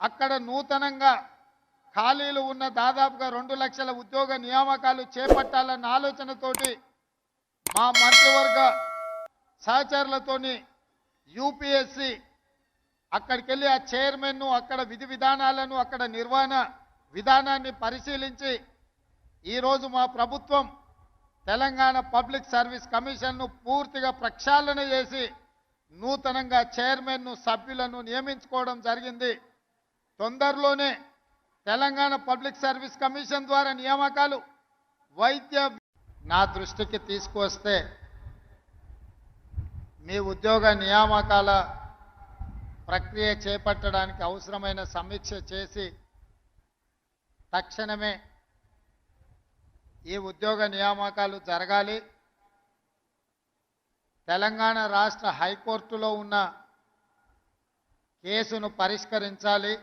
అక్కడ నూతనంగా ఖాళీలు ఉన్న దాదాపుగా రెండు లక్షల ఉద్యోగ నియామకాలు చేపట్టాలన్న ఆలోచనతోటి మా మంత్రివర్గ సహచరులతోని యూపీఎస్సి అక్కడికి వెళ్ళి ఆ చైర్మన్ను అక్కడ విధి విధానాలను అక్కడ నిర్వహణ విధానాన్ని పరిశీలించి ఈరోజు మా ప్రభుత్వం తెలంగాణ పబ్లిక్ సర్వీస్ కమిషన్ను పూర్తిగా ప్రక్షాళన చేసి నూతనంగా చైర్మన్ను సభ్యులను నియమించుకోవడం జరిగింది. తొందరలోనే తెలంగాణ పబ్లిక్ సర్వీస్ కమిషన్ ద్వారా నియామకాలు వైద్య నా దృష్టికి తీసుకువస్తే మీ ఉద్యోగ నియామకాల ప్రక్రియ చేపట్టడానికి అవసరమైన సమీక్ష చేసి తక్షణమే ఈ ఉద్యోగ నియామకాలు జరగాలి. తెలంగాణ రాష్ట్ర హైకోర్టులో ఉన్న కేసును పరిష్కరించాలి.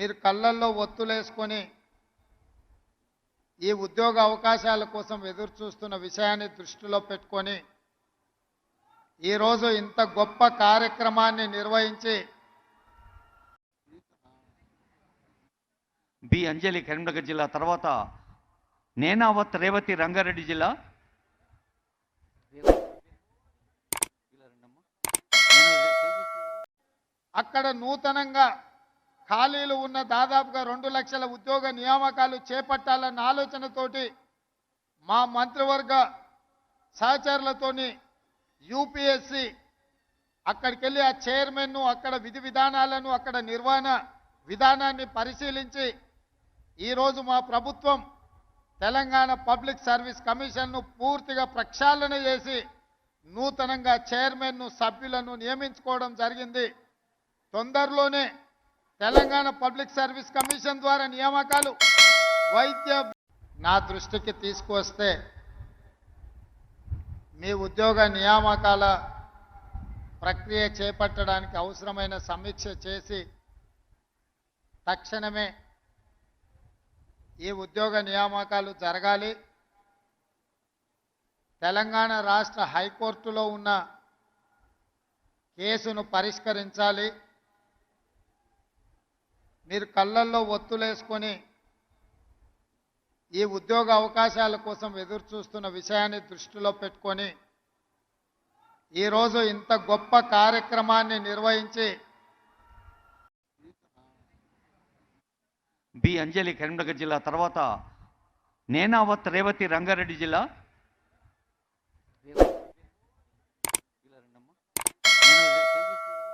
మీరు కళ్ళల్లో ఒత్తులేసుకొని ఈ ఉద్యోగ అవకాశాల కోసం ఎదురు చూస్తున్న విషయాన్ని దృష్టిలో పెట్టుకొని ఈరోజు ఇంత గొప్ప కార్యక్రమాన్ని నిర్వహించి బి. అంజలి కరీంనగర్ జిల్లా తర్వాత నేనావత్ రేవతి రంగారెడ్డి జిల్లా. అక్కడ నూతనంగా ఖాళీలు ఉన్న దాదాపుగా రెండు లక్షల ఉద్యోగ నియామకాలు చేపట్టాలన్న ఆలోచనతోటి మా మంత్రివర్గ సహచరులతోని యూపీఎస్సి అక్కడికి వెళ్ళి ఆ చైర్మన్ను అక్కడ విధి విధానాలను అక్కడ నిర్వహణ విధానాన్ని పరిశీలించి ఈరోజు మా ప్రభుత్వం తెలంగాణ పబ్లిక్ సర్వీస్ కమిషన్ను పూర్తిగా ప్రక్షాళన చేసి నూతనంగా చైర్మన్ను సభ్యులను నియమించుకోవడం జరిగింది. తొందరలోనే తెలంగాణ పబ్లిక్ సర్వీస్ కమిషన్ ద్వారా నియామకాలు వైద్య నా దృష్టికి తీసుకువస్తే మీ ఉద్యోగ నియామకాల ప్రక్రియ చేపట్టడానికి అవసరమైన సమీక్ష చేసి తక్షణమే ఈ ఉద్యోగ నియామకాలు జరగాలి. తెలంగాణ రాష్ట్ర హైకోర్టులో ఉన్న కేసును పరిష్కరించాలి. మీరు కళ్ళల్లో ఒత్తులేసుకొని ఈ ఉద్యోగ అవకాశాల కోసం ఎదురు చూస్తున్న విషయాన్ని దృష్టిలో పెట్టుకొని ఈరోజు ఇంత గొప్ప కార్యక్రమాన్ని నిర్వహించి బి అంజలి కరీంనగర్ జిల్లా తర్వాత నేనావత్ రేవతి రంగారెడ్డి జిల్లా